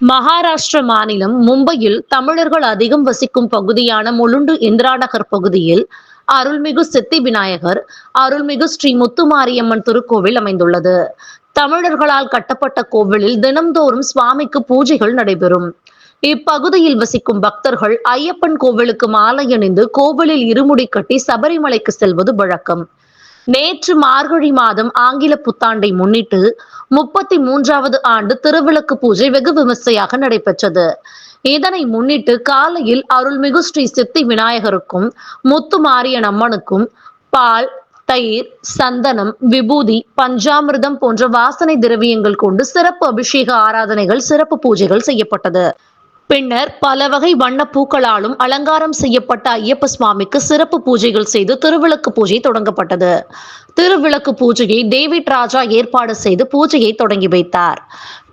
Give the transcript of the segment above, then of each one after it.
மகாராஷ்டிர மாநிலம் மும்பையில் தமிழர்கள் அதிகம் வசிக்கும் பகுதியான முளுண்டு இந்திரா நகர் பகுதியில் அருள்மிகு சித்தி விநாயகர் அருள்மிகு ஸ்ரீ முத்துமாரியம்மன் திருக்கோவில் அமைந்துள்ளது. தமிழர்களால் கட்டப்பட்ட கோவிலில் தினம்தோறும் சுவாமிக்கு பூஜைகள் நடைபெறும். இப்பகுதியில் வசிக்கும் பக்தர்கள் ஐயப்பன் கோவிலுக்கு மாலை அணிந்து கோவிலில் இருமுடி கட்டி சபரிமலைக்கு செல்வது வழக்கம். நேற்று மார்கழி மாதம் ஆங்கில புத்தாண்டை முன்னிட்டு முப்பத்தி மூன்றாவது ஆண்டு திருவிளக்கு பூஜை வெகு விமர்சையாக நடைபெற்றது. இதனை முன்னிட்டு காலையில் அருள்மிகு ஸ்ரீ சித்தி விநாயகருக்கும் முத்து மாரியன் அம்மனுக்கும் பால் தயிர் சந்தனம் விபூதி பஞ்சாமிர்தம் போன்ற வாசனை திரவியங்கள் கொண்டு சிறப்பு அபிஷேக ஆராதனைகள் சிறப்பு பூஜைகள் செய்யப்பட்டது. பின்னர் பல வகை வண்ண பூக்களாலும் அலங்காரம் செய்யப்பட்ட ஐயப்ப சுவாமிக்கு சிறப்பு பூஜைகள் செய்து திருவிளக்கு பூஜை தொடங்கப்பட்டது. திருவிளக்கு பூஜையை டேவிட் ராஜா ஏற்பாடு செய்து பூஜையை தொடங்கி வைத்தார்.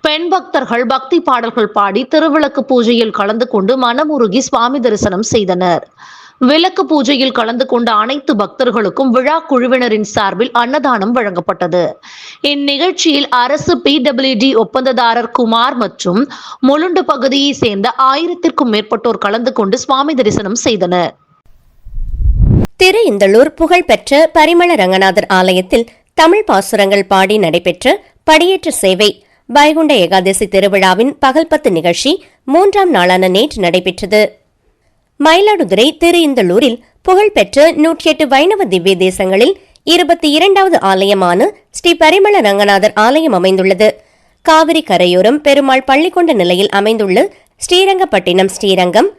பெண் பக்தர்கள் பக்தி பாடல்கள் பாடி திருவிளக்கு பூஜையில் கலந்து கொண்டு மனமுருகி சுவாமி தரிசனம் செய்தனர். விளக்கு பூஜையில் கலந்து கொண்ட அனைத்து பக்தர்களுக்கும் விழா குழுவினரின் சார்பில் அன்னதானம் வழங்கப்பட்டது. இந்நிகழ்ச்சியில் அரசு பிடபிள்யூடி ஒப்பந்ததாரர் குமார் மற்றும் முலுண்டு பகுதியை சேர்ந்த ஆயிரத்திற்கும் மேற்பட்டோர் கலந்து கொண்டு சுவாமி தரிசனம் செய்தனர். திரு இந்தளூர் புகழ்பெற்ற பரிமள ரங்கநாதர் ஆலயத்தில் தமிழ் பாசுரங்கள் பாடி நடைபெற்ற படியேற்ற சேவை வைகுண்ட ஏகாதசி திருவிழாவின் பகல்பத்து நிகழ்ச்சி மூன்றாம் நாளான நேற்று நடைபெற்றது. மயிலாடுதுறை திருஇந்தலூரில் புகழ்பெற்ற நூற்றி எட்டு வைணவ திவ்ய தேசங்களில் இருபத்தி இரண்டாவது ஆலயமான ஸ்ரீ பரிமள ரங்கநாதர் ஆலயம் அமைந்துள்ளது. காவிரி கரையோரம் பெருமாள் பள்ளி கொண்ட நிலையில் அமைந்துள்ள ஸ்ரீரங்கப்பட்டினம் ஸ்ரீரங்கம்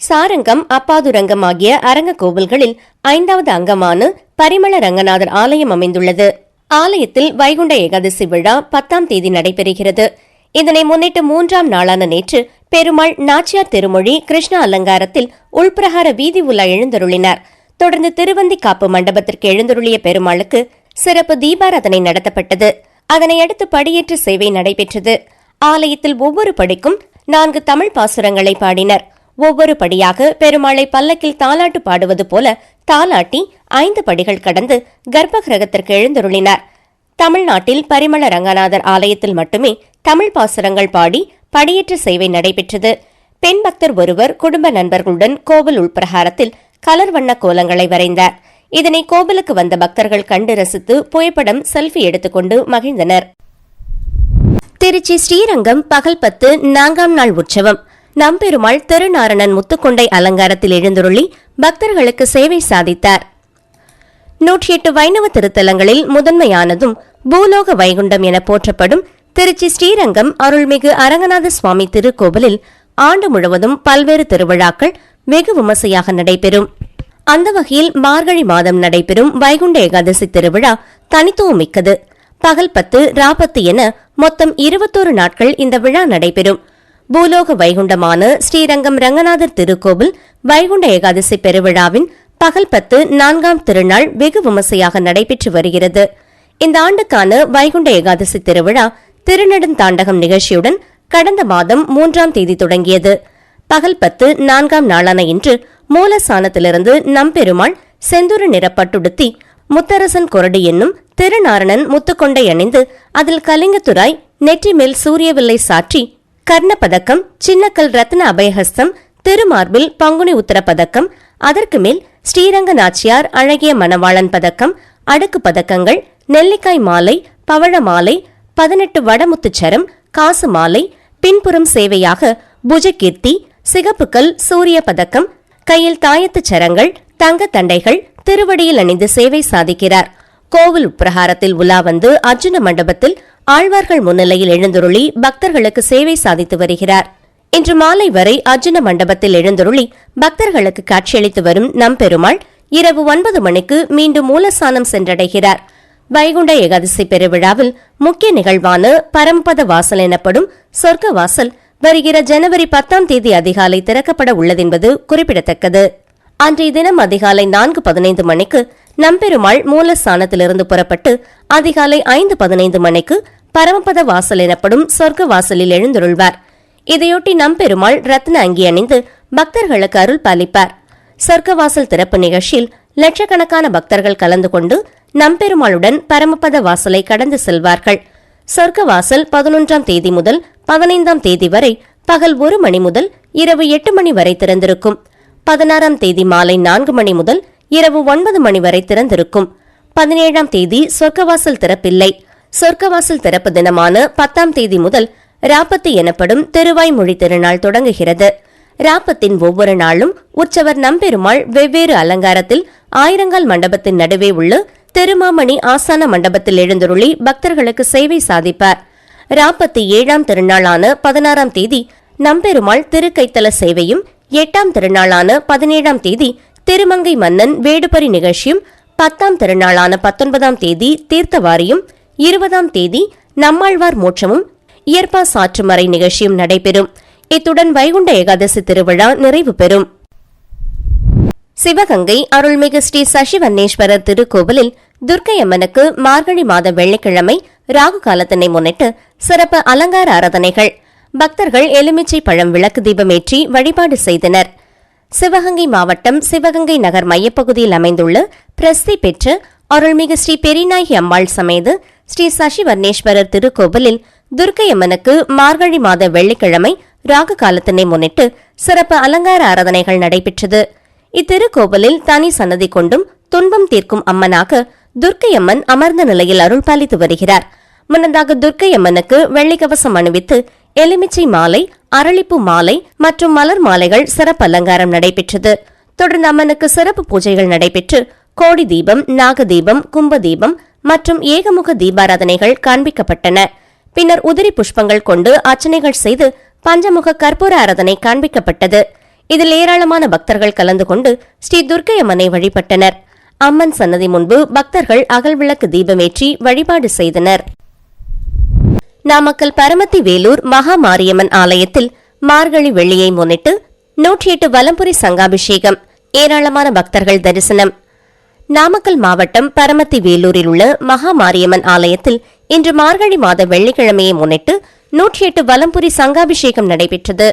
சாரங்கம் அப்பாதுரங்கம் ஆகிய அரங்க கோவில்களில் ஐந்தாவது அங்கமான பரிமள ரங்கநாதர் ஆலயம் அமைந்துள்ளது. ஆலயத்தில் வைகுண்ட ஏகாதசி விழா பத்தாம் தேதி நடைபெறுகிறது. இதனை முன்னிட்டு மூன்றாம் நாளான நேற்று பெருமாள் நாச்சியார் திருமொழி கிருஷ்ண அலங்காரத்தில் உள்பிரகார வீதி உலா எழுந்தருளினார். தொடர்ந்து திருவந்தி காப்பு மண்டபத்திற்கு எழுந்தருளிய பெருமாளுக்கு சிறப்பு தீபாராதனை நடத்தப்பட்டது. அதனையடுத்து படியேற்ற சேவை நடைபெற்றது. ஆலயத்தில் ஒவ்வொரு படிக்கும் நான்கு தமிழ் பாசுரங்களை பாடினர். ஒவ்வொரு படியாக பெருமாளை பல்லக்கில் தாலாட்டு பாடுவது போல தாலாட்டி ஐந்து படிகள் கடந்து கர்ப்பகிரகத்திற்கு எழுந்தருளினார். தமிழ்நாட்டில் பரிமள ரங்கநாதர் ஆலயத்தில் மட்டுமே தமிழ் பாசுரங்கள் பாடி படியேற்ற சேவை நடைபெற்றது. பெண் பக்தர் ஒருவர் குடும்ப நண்பர்களுடன் கோவில் உள்பிரகாரத்தில் கலர் வண்ண கோலங்களை வரைந்தார். இதனை கோவிலுக்கு வந்த பக்தர்கள் கண்டு ரசித்து புகைப்படம் செல்ஃபி எடுத்துக்கொண்டு மகிழ்ந்தனர். திருச்சி ஸ்ரீரங்கம் பகல் பத்து நான்காம் நாள் உற்சவம். நம்பெருமாள் திருநாரணன் முத்துக்கொண்டை அலங்காரத்தில் எழுந்துருளி பக்தர்களுக்கு சேவை சாதித்தார். நூற்றி எட்டு வைணவ திருத்தலங்களில் முதன்மையானதும் பூலோக வைகுண்டம் என போற்றப்படும் திருச்சி ஸ்ரீரங்கம் அருள்மிகு அரங்கநாத சுவாமி திருக்கோவிலில் ஆண்டு முழுவதும் பல்வேறு திருவிழாக்கள் வெகு விமர்சையாக நடைபெறும். அந்த வகையில் மார்கழி மாதம் நடைபெறும் வைகுண்ட ஏகாதசி திருவிழா தனித்துவமிக்கது பகல் பத்து ராபத்து என மொத்தம் இருபத்தோரு நாட்கள் இந்த விழா நடைபெறும். பூலோக வைகுண்டமான ஸ்ரீரங்கம் ரங்கநாதர் திருக்கோவில் வைகுண்ட ஏகாதசி பெருவிழாவின் பகல் பத்து நான்காம் திருநாள் வெகு விமர்சையாக நடைபெற்று வருகிறது. இந்த ஆண்டுக்கான வைகுண்ட ஏகாதசி திருவிழா திருநெடுந்தாண்டகம் நிகழ்ச்சியுடன் கடந்த மாதம் மூன்றாம் தேதி தொடங்கியது. பகல் பத்து நான்காம் நாளான இன்று மூலஸ்தானத்திலிருந்து நம்பெருமாள் செந்தூர நிறப்பட்டுடுத்தி முத்தரசன் கொரடு என்னும் திருநாரணன் முத்துக்கொண்டை அணிந்து அதில் கலிங்கத்துராய் நெற்றி மேல் சூரியவில்லை சாற்றி கர்ணபதக்கம் சின்னக்கல் ரத்ன அபயஹஸ்தம் திருமார்பில் பங்குனி உத்தர பதக்கம் அதற்கு மேல் ஸ்ரீரங்க நாச்சியார் அழகிய மணவாளன் பதக்கம் அடுக்கு பதக்கங்கள் நெல்லிக்காய் மாலை பவழ மாலை பதினெட்டு வடமுத்துச்சரம் காசு மாலை பின்புறம் சேவையாக புஜகீர்த்தி சிகப்புக்கல் சூரிய பதக்கம் கையில் தாயத்துச் சரங்கள் தங்க தண்டைகள் திருவடியில் அணிந்து சேவை சாதிக்கிறார். கோவில் உப்பிரகாரத்தில் உலா வந்து அர்ஜுன மண்டபத்தில் ஆழ்வார்கள் முன்னிலையில் எழுந்துருளி பக்தர்களுக்கு சேவை சாதித்து வருகிறார். இன்று மாலை வரை அர்ஜுன மண்டபத்தில் எழுந்துருளி பக்தர்களுக்கு காட்சியளித்து வரும் நம்பெருமாள் இரவு ஒன்பது மணிக்கு மீண்டும் மூலஸ்தானம் சென்றடைகிறார். வைகுண்ட ஏகாதசி பெருவிழாவில் முக்கிய நிகழ்வான பரம்பத வாசல் எனப்படும் சொர்க்க வாசல் வருகிற ஜனவரி பத்தாம் தேதி அதிகாலை திறக்கப்பட உள்ளதென்பது குறிப்பிடத்தக்கது. அன்றைய தினம் அதிகாலை நான்கு பதினைந்து மணிக்கு நம்பெருமாள் மூலஸ்தானத்திலிருந்து புறப்பட்டு அதிகாலை ஐந்து பதினைந்து மணிக்கு பரமபத வாசல் எனப்படும் சொர்க்க வாசலில் எழுந்தருள்வார். இதையொட்டி நம்பெருமாள் ரத்ன அங்கி அணிந்து பக்தர்களுக்கு அருள் பாலிப்பார். சொர்க்கவாசல் திறப்பு நிகழ்ச்சியில் லட்சக்கணக்கான பக்தர்கள் கலந்து கொண்டு நம்பெருமாளுடன் பரமபத வாசலை கடந்து செல்வார்கள். சொர்க்க வாசல் பதினொன்றாம் தேதி முதல் பதினைந்தாம் தேதி வரை பகல் ஒரு மணி முதல் இரவு எட்டு மணி வரை திறந்திருக்கும். பதினாறாம் தேதி மாலை நான்கு மணி முதல் இரவு ஒன்பது மணி வரை திறந்திருக்கும். பதினேழாம் தேதி சொர்க்கவாசல் திறப்பில்லை. சொர்க்கவாசல் திறப்பு தினமான பத்தாம் தேதி முதல் ராப்பத்து எனப்படும் திருவாய் மொழி திருநாள் தொடங்குகிறது. ராப்பத்தின் ஒவ்வொரு நாளும் உற்சவர் நம்பெருமாள் வெவ்வேறு அலங்காரத்தில் ஆயிரங்கால் மண்டபத்தின் நடுவே உள்ள திருமாமணி ஆசான மண்டபத்தில் எழுந்தருளி பக்தர்களுக்கு சேவை சாதிப்பார். ராப்பத்து ஏழாம் திருநாளான பதினாறாம் தேதி நம்பெருமாள் திருக்கைத்தல சேவையும் எட்டாம் திருநாளான பதினேழாம் தேதி திருமங்கை மன்னன் வேடுபரி நிகழ்ச்சியும் பத்தாம் திருநாளான பத்தொன்பதாம் தேதி தீர்த்தவாரியும் இருபதாம் தேதி நம்மாழ்வார் மோட்சமும் இயற்பா சாற்றுமறை நிகழ்ச்சியும் நடைபெறும். இத்துடன் வைகுண்ட ஏகாதசி திருவிழா நிறைவு பெறும். சிவகங்கை அருள்மிகு ஸ்ரீ சசிவன்னேஸ்வரர் திருக்கோவிலில் துர்க்கை அம்மனுக்கு மார்கழி மாத வெள்ளிக்கிழமை ராகு காலத்தினை முன்னிட்டு சிறப்பு அலங்கார ஆராதனைகள். பக்தர்கள் எலுமிச்சை பழம் விளக்கு தீபமேற்றி வழிபாடு செய்தனர். சிவகங்கை மாவட்டம் சிவகங்கை நகர் மையப்பகுதியில் அமைந்துள்ள பிரசித்தி பெற்ற அருள்மிகு ஸ்ரீ பெரிநாயகி அம்மாள் சமேது ஸ்ரீ சசிவர்ணேஸ்வரர் திருக்கோவிலில் துர்க்கை அம்மனுக்கு மார்கழி மாத வெள்ளிக்கிழமை ராகு காலத்தினை முன்னிட்டு சிறப்பு அலங்கார ஆராதனைகள் நடைபெற்றது. இத்திருக்கோவிலில் தனி சன்னதி கொண்டும் துன்பம் தீர்க்கும் அம்மனாக துர்க்கை அம்மன் அமர்ந்த நிலையில் அருள் பாலித்து வருகிறார். முன்னதாக துர்க்கை அம்மனுக்கு வெள்ளிக்கவசம் அணிவித்து எலுமிச்சை மாலை அரளிப்பு மாலை மற்றும் மலர் மாலைகள் சிறப்பு அலங்காரம் நடைபெற்றது. தொடர்ந்து அம்மனுக்கு சிறப்பு பூஜைகள் நடைபெற்று கோடி தீபம் நாகதீபம் கும்ப தீபம் மற்றும் ஏகமுக தீபாராதனைகள் காண்பிக்கப்பட்டன. பின்னர் உதிரி புஷ்பங்கள் கொண்டு அர்ச்சனைகள் செய்து பஞ்சமுக கற்பூர ஆராதனை காண்பிக்கப்பட்டது. இதில் ஏராளமான பக்தர்கள் கலந்து கொண்டு ஸ்ரீ துர்க்கை அம்மனை வழிபட்டனர். அம்மன் சன்னதி முன்பு பக்தர்கள் அகல்விளக்கு தீபமேற்றி வழிபாடு செய்தனர். நாமக்கல் பரமத்தி வேலூர் மகா மாரியம்மன் ஆலயத்தில் மார்கழி வெள்ளியை முன்னிட்டு நூற்றி எட்டு வலம்புரி சங்காபிஷேகம் ஏராளமான பக்தர்கள் தரிசனம். நாமக்கல் மாவட்டம் பரமத்தி வேலூரில் உள்ள மகா மாரியம்மன் ஆலயத்தில் இன்று மார்கழி மாத வெள்ளிக்கிழமையை முன்னிட்டு நூற்றி எட்டு வலம்புரி சங்காபிஷேகம் நடைபெற்றது.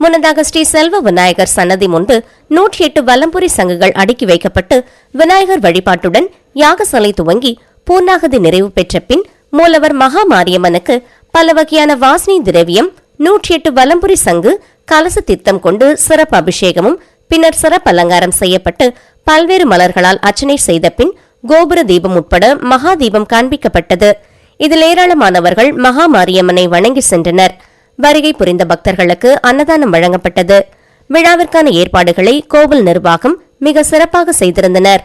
முன்னதாக ஸ்ரீ செல்வ விநாயகர் சன்னதி முன்பு நூற்றி எட்டு வலம்புரி சங்குகள் அடுக்கி வைக்கப்பட்டு விநாயகர் வழிபாட்டுடன் யாகசாலை துவங்கி பூர்ணாகதி நிறைவு பெற்ற பின் மூலவர் மகா மாரியம்மனுக்கு பல வகையான வாசனை திரவியம் நூற்றி எட்டு வலம்புரி சங்கு கலச தித்தம் கொண்டு சிறப்பு அபிஷேகமும் பின்னர் சிறப்பு அலங்காரம் செய்யப்பட்டு பல்வேறு மலர்களால் அர்ச்சனை செய்த பின் கோபுர தீபம் உட்பட மகா தீபம் காண்பிக்கப்பட்டது. இதில் ஏராளமானவர்கள் மகா மாரியம்மனை வணங்கி சென்றனர். வருகை புரிந்த பக்தர்களுக்கு அன்னதானம் வழங்கப்பட்டது. விழாவிற்கான ஏற்பாடுகளை கோவில் நிர்வாகம் மிக சிறப்பாக செய்திருந்தனர்.